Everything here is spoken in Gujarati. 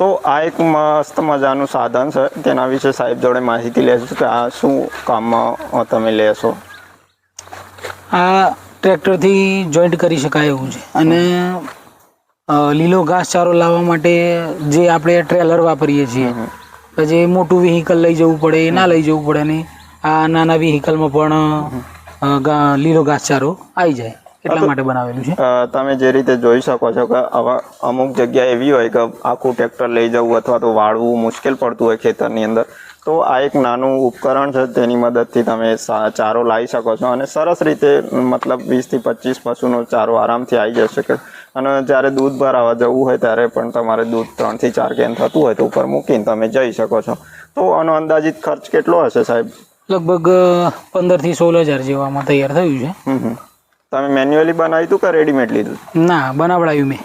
તો આ એક મસ્ત મજાનું સાધન છે. તેના વિશે સાહેબ જોડે માહિતી લેશું કે આ શું કામમાં તમે લેશો. આ ટ્રેક્ટરથી જોઈન્ટ કરી શકાય એવું છે. અને લીલો ઘાસચારો લાવવા માટે જે આપણે ટ્રેલર વાપરીએ છીએ પછી મોટું વ્હીકલ લઈ જવું પડે ના લઈ જવું પડે ને આ નાના વ્હીકલમાં પણ લીલો ઘાસચારો આવી જાય. એટલા માટે બનાવેલું છે? તમે જે રીતે જોઈ શકો છો કે આવા અમુક જગ્યા એવી હોય કે આખું ટ્રેક્ટર લઈ જવું અથવા તો વાળવું મુશ્કેલ પડતું હોય ખેતરની અંદર તો આ એક નાનું ઉપકરણ છે તેની મદદથી તમે ચારો લાવી શકો છો અને સરસ રીતે મતલબ વીસથી પચીસ પશુનો ચારો આરામથી આવી જશે કે અને જ્યારે દૂધ ભરાવા જવું હોય ત્યારે પણ તમારે દૂધ ત્રણથી ચાર કેન થતું હોય તો ઉપર મૂકીને તમે જઈ શકો છો. તો આનો અંદાજિત ખર્ચ કેટલો હશે સાહેબ? લગભગ પંદરથી સોળ હજાર જેવામાં તૈયાર થયું છે. તમે મેન્યુઅલી બનાવ્યું હતું કે રેડીમેડ લીધું ના બનાવડાયું મેં.